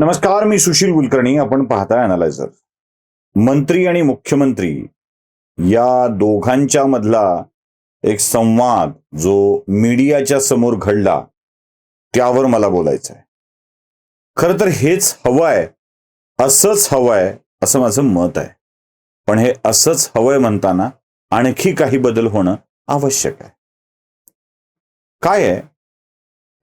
नमस्कार मी सुशील कुलकर्णी. आपण पाहताय अनालायझर मंत्री आणि मुख्यमंत्री या दोघांच्या मधला एक संवाद जो मीडियाच्या समोर घडला त्यावर मला बोलायचं आहे खरं तर हेच हवंय असंच हवंय असं माझं मत आहे. पण हे असंच हवंय म्हणताना आणखी काही बदल होणं आवश्यक आहे. काय आहे?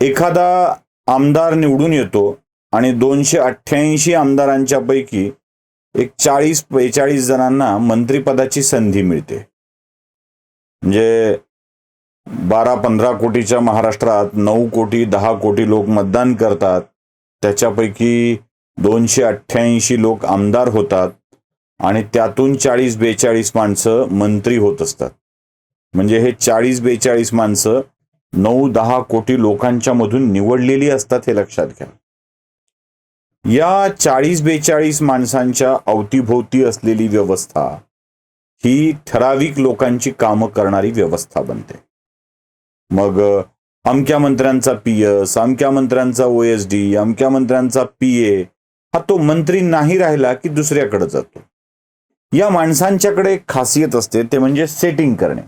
एखादा आमदार निवडून येतो आणि दोनशे अठ्ठ्याऐंशी आमदारांच्या पैकी एक चाळीस बेचाळीस जणांना मंत्रिपदाची संधी मिळते. म्हणजे बारा पंधरा कोटीच्या महाराष्ट्रात नऊ कोटी दहा कोटी लोक मतदान करतात. त्याच्यापैकी दोनशे अठ्ठ्याऐंशी लोक आमदार होतात आणि त्यातून चाळीस बेचाळीस माणसं मंत्री होत असतात. म्हणजे हे चाळीस बेचाळीस माणसं नऊ दहा कोटी लोकांच्या मधून निवडलेली असतात हे लक्षात घ्या. या चाळीस बेचाळीस माणसांच्या अवतीभोवती असलेली व्यवस्था ही ठराविक लोकांची कामं करणारी व्यवस्था बनते. मग अमक्या मंत्र्यांचा पी एस अमक्या मंत्र्यांचा ओ एस डी अमक्या मंत्र्यांचा पी ए हा तो मंत्री नाही राहिला की दुसऱ्याकडे जातो. या माणसांच्याकडे एक खासियत असते ते म्हणजे सेटिंग करणे.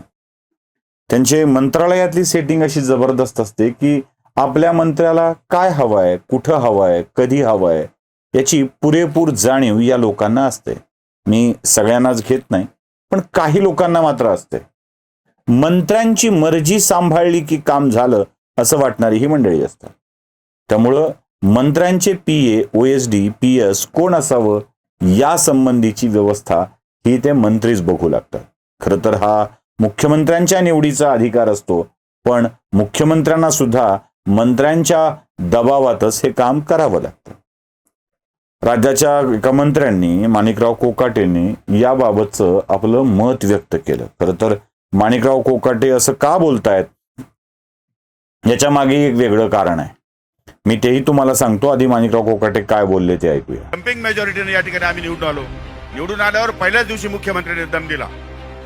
त्यांचे मंत्रालयातली सेटिंग अशी जबरदस्त असते की आपल्या मंत्र्याला काय हवं आहे कुठं हवं आहे कधी हवं आहे याची पुरेपूर जाणीव या लोकांना असते. मी सगळ्यांनाच घेत नाही पण काही लोकांना मात्र असते. मंत्र्यांची मर्जी सांभाळली की काम झालं असं वाटणारी ही मंडळी असतात. त्यामुळं मंत्र्यांचे P A O S D P S कोण असावं या संबंधीची व्यवस्था ही ते मंत्रीच बघू लागतात. खरं तर हा मुख्यमंत्र्यांच्या निवडीचा अधिकार असतो पण मुख्यमंत्र्यांना सुद्धा मंत्र्यांच्या दबावातच हे काम करावं लागतं. राज्याच्या एका मंत्र्यांनी माणिकराव कोकाटेंनी याबाबतचं आपलं मत व्यक्त केलं. खरं तर माणिकराव कोकाटे असं का बोलतायत? याच्या मागे एक वेगळं कारण आहे. मी तेही तुम्हाला सांगतो आधी माणिकराव कोकाटे काय बोलले ते ऐकूया. डम्पिंग मेजॉरिटीने या ठिकाणी आम्ही निवडून आलो. निवडून आल्यावर पहिल्याच दिवशी मुख्यमंत्र्यांनी दम दिला.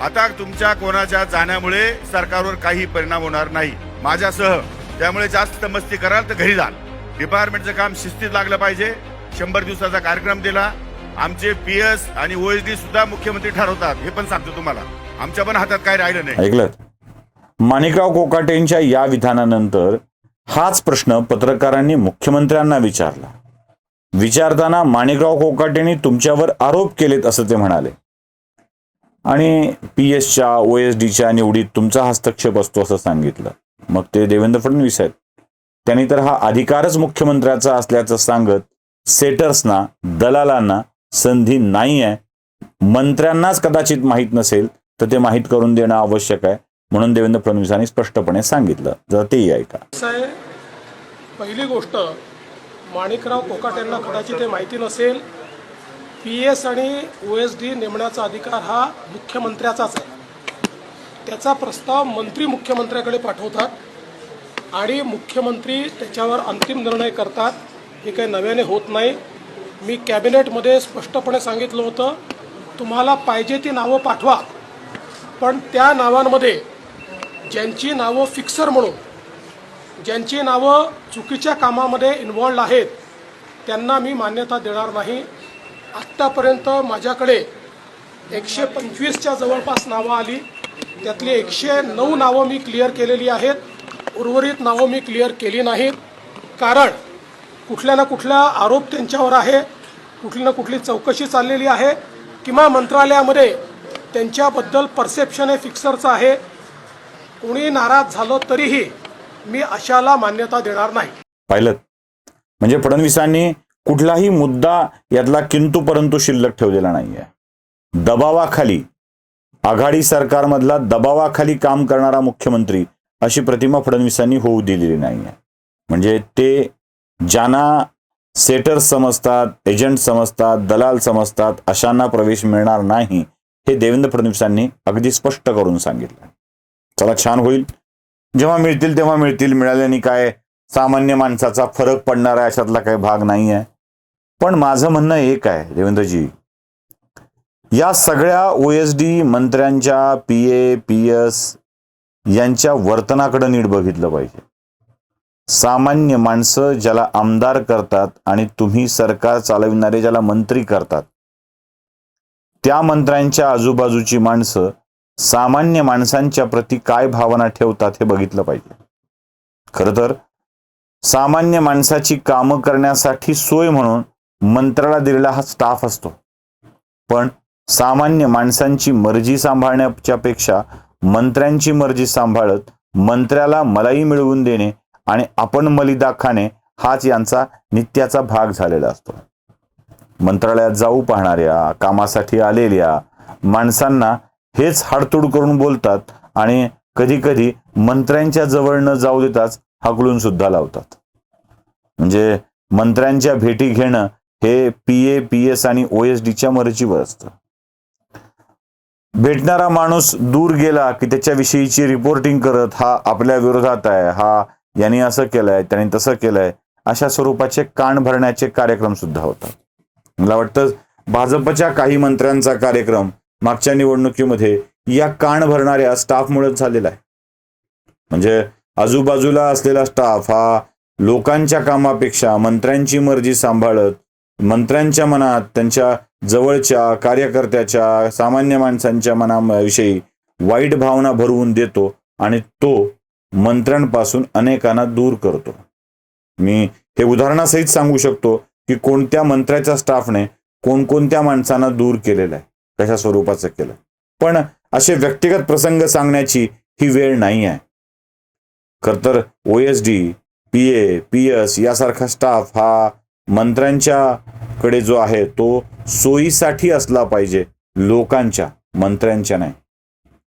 आता तुमच्या कोणाच्या जाण्यामुळे सरकारवर काही परिणाम होणार नाही. माझ्यासह त्यामुळे जास्त मस्ती कराल तर घरी जाल. डिपार्टमेंटचं काम शिस्तीत लागलं पाहिजे. शंभर दिवसाचा कार्यक्रम दिला. आमचे पी एस आणि ओएसडी सुद्धा मुख्यमंत्री ठरवतात. हे पण सांगतो तुम्हाला. आमच्या पण हातात काय राहिलं नाही. ऐकलं? माणिकराव कोकाटेंच्या या विधानानंतर हाच प्रश्न पत्रकारांनी मुख्यमंत्र्यांना विचारला. विचारताना माणिकराव कोकाटेंनी तुमच्यावर आरोप केलेत असं ते म्हणाले. आणि पी एसच्या ओ एस डीच्या निवडीत तुमचा हस्तक्षेप असतो असं सांगितलं. मग ते देवेंद्र फडणवीस आहेत. त्यांनी तर हा अधिकारच मुख्यमंत्र्याचा असल्याचं सांगत सेटर्सना दलालांना संधी नाही आहे मंत्र्यांनाच कदाचित माहीत नसेल तर ते माहीत करून देणं आवश्यक आहे म्हणून देवेंद्र फडणवीसांनी स्पष्टपणे सांगितलं. जर तेही ऐका. पहिली गोष्ट माणिकराव कोकाट यांना कदाचित हे माहिती नसेल पी एस आणि ओ एस डी नेमण्याचा अधिकार हा मुख्यमंत्र्याचाच आहे. त्याचा प्रस्ताव मंत्री मुख्यमंत्र्याकडे पाठवतात आणि मुख्यमंत्री त्याच्यावर अंतिम निर्णय करतात. हे काही नव्याने होत नाही. मी कॅबिनेटमध्ये स्पष्टपणे सांगितलं होतं तुम्हाला पाहिजे ती नावं पाठवा. पण त्या नावांमध्ये ज्यांची नावं फिक्सर म्हणून ज्यांची नावं चुकीच्या कामामध्ये इन्व्हॉल्ड आहेत त्यांना मी मान्यता देणार नाही. आत्तापर्यंत माझ्याकडे एकशे पंचवीसच्या जवळपास नावं आली. त्यातली एकशे नऊ नावं मी क्लिअर केलेली आहेत. उर्वरित नावं मी क्लिअर केली नाहीत. कारण कुठल्या ना कुठला आरोप त्यांच्यावर आहे. कुठली ना कुठली चौकशी चाललेली आहे. किंवा मंत्रालयामध्ये त्यांच्याबद्दल परसेप्शन हे फिक्सरचं आहे. कोणी नाराज झालं तरीही मी अशाला मान्यता देणार नाही. पाहिलं. म्हणजे फडणवीसांनी कुठलाही मुद्दा यातला किंतू परंतु शिल्लक ठेवलेला नाहीये. दबावाखाली आघाडी सरकारमधला दबावाखाली काम करणारा मुख्यमंत्री अशी प्रतिमा फडणवीसांनी होऊ दिलेली नाहीये. म्हणजे ते ज्यांना सेटर्स समजतात एजंट समजतात दलाल समजतात अशांना प्रवेश मिळणार नाही हे देवेंद्र फडणवीसांनी अगदी स्पष्ट करून सांगितलं. चला छान होईल. जेव्हा मिळतील तेव्हा मिळतील. मिळाल्याने काय सामान्य माणसाचा फरक पडणार आहे अशातला काही भाग नाही आहे पण माझं म्हणणं एक आहे देवेंद्रजी या सगळ्या ओ एस डी मंत्र्यांच्या पी ए पी एस यांच्या वर्तनाकडे नीट बघितलं पाहिजे. सामान्य माणसं ज्याला आमदार करतात आणि तुम्ही सरकार चालविणारे ज्याला मंत्री करतात त्या मंत्र्यांच्या आजूबाजूची माणसं सामान्य माणसांच्या प्रती काय भावना ठेवतात हे बघितलं पाहिजे. खरं तर सामान्य माणसाची कामं करण्यासाठी सोय म्हणून मंत्र्याला दिलेला हा स्टाफ असतो. पण सामान्य माणसांची मर्जी सांभाळण्याच्या पेक्षा मंत्र्यांची मर्जी सांभाळत मंत्र्याला मलाई मिळवून देणे आणि आपण मलिदा खाणे हाच यांचा नित्याचा भाग झालेला असतो. मंत्रालयात जाऊ पाहणाऱ्या कामासाठी आलेल्या माणसांना हेच हाडतोड करून बोलतात आणि कधी कधी मंत्र्यांच्या जवळ न जाऊ देताच हकलून सुद्धा लावतात. म्हणजे मंत्र्यांच्या भेटी घेणं हे पी ए पी एस आणि ओ एस डीच्या मर्जीवर असतं. भेटणारा माणूस दूर गेला की त्याच्याविषयीची रिपोर्टिंग करत हा आपल्या विरोधात आहे. हा यांनी असं केलंय त्यांनी तसं केलंय. अशा स्वरूपाचे कान भरण्याचे कार्यक्रम सुद्धा होतात. मला वाटतं भाजपच्या काही मंत्र्यांचा कार्यक्रम मागच्या निवडणुकीमध्ये या कान भरणाऱ्या स्टाफमुळेच झालेला आहे. म्हणजे आजूबाजूला असलेला स्टाफ हा लोकांच्या कामापेक्षा मंत्र्यांची मर्जी सांभाळत मंत्र्यांच्या मनात त्यांच्या जवळच्या कार्यकर्त्याच्या सामान्य माणसांच्या मनाविषयी वाईट भावना भरवून देतो आणि तो मंत्र्यांपासून अनेकांना दूर करतो. मी हे उदाहरणासहित सांगू शकतो की कोणत्या मंत्र्याच्या स्टाफने कोणकोणत्या माणसांना दूर केलेलं आहे कशा स्वरूपाचं केलं. पण असे व्यक्तिगत प्रसंग सांगण्याची ही वेळ नाही आहे. खर तर O S D P A P S यासारखा स्टाफ हा मंत्र्यांच्या कडे जो आहे तो सोयीसाठी असला पाहिजे. लोकांच्या मंत्र्यांच्या नाही.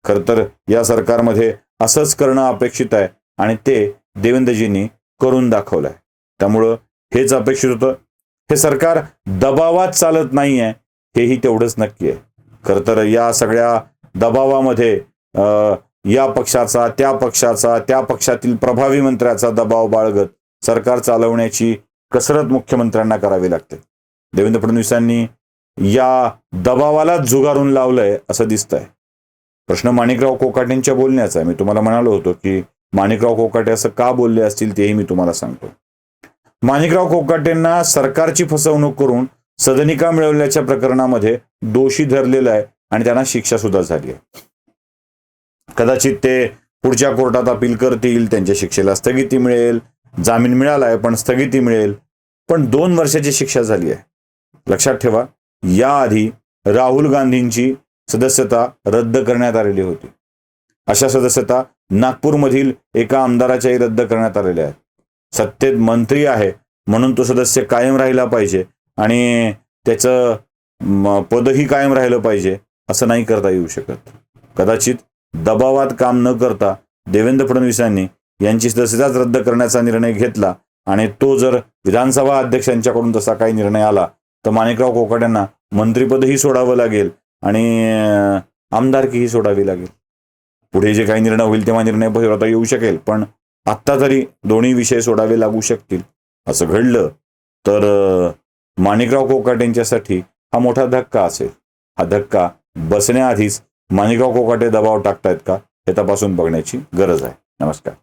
खर तर या सरकारमध्ये असंच करणं अपेक्षित आहे आणि ते देवेंद्रजींनी करून दाखवलंय. त्यामुळं हेच अपेक्षित होतं. हे सरकार दबावात चालत नाहीये हेही तेवढंच नक्की आहे. खर तर या सगळ्या दबावामध्ये या पक्षाचा त्या पक्षाचा त्या पक्षातील प्रभावी मंत्र्याचा दबाव बाळगत सरकार चालवण्याची कसरत मुख्यमंत्र्यांना करावी लागते. देवेंद्र फडणवीसांनी या दबावालाच झुगारून लावलंय असं दिसतंय. प्रश्न माणिकराव कोकाटेंच्या बोलण्याचा आहे. मी तुम्हाला म्हणालो होतो की माणिकराव कोकाटे असं का बोलले असतील तेही मी तुम्हाला सांगतो. माणिकराव कोकाटेंना सरकारची फसवणूक करून सदनिका मिळवल्याच्या प्रकरणामध्ये दोषी धरलेलं आहे आणि त्यांना शिक्षा सुद्धा झाली आहे. कदाचित ते पुढच्या कोर्टात अपील करतील त्यांच्या शिक्षेला स्थगिती मिळेल जामीन मिळालाय पण स्थगिती मिळेल. पण दोन वर्षाची शिक्षा झाली आहे. लक्षात ठेवा याआधी राहुल गांधींची सदस्यता रद्द करण्यात आलेली होती. अशा सदस्यता नागपूरमधील एका आमदाराच्याही रद्द करण्यात आलेल्या आहेत. सत्तेत मंत्री आहे म्हणून तो सदस्य कायम राहिला पाहिजे आणि त्याचं पदही कायम राहिलं पाहिजे असं नाही करता येऊ शकत. कदाचित दबावात काम न करता देवेंद्र फडणवीसांनी यांची सदस्यताच रद्द करण्याचा निर्णय घेतला आणि तो जर विधानसभा अध्यक्षांच्याकडून तसा काही निर्णय आला तर माणिकराव कोकाट्यांना मंत्रिपदही सोडावं लागेल आणि आमदारकीही सोडावी लागेल. पुढे जे काही निर्णय होईल तेव्हा निर्णय आता येऊ शकेल पण आत्ता तरी दोन्ही विषय सोडावे लागू शकतील. असं घडलं तर माणिकराव माणिकराव कोकाटेंच्यासाठी हा मोठा धक्का असेल. हा धक्का बसण्याआधीच माणिकराव कोकाटे दबाव टाकतायत का हे तपासून बघण्याची गरज आहे. नमस्कार.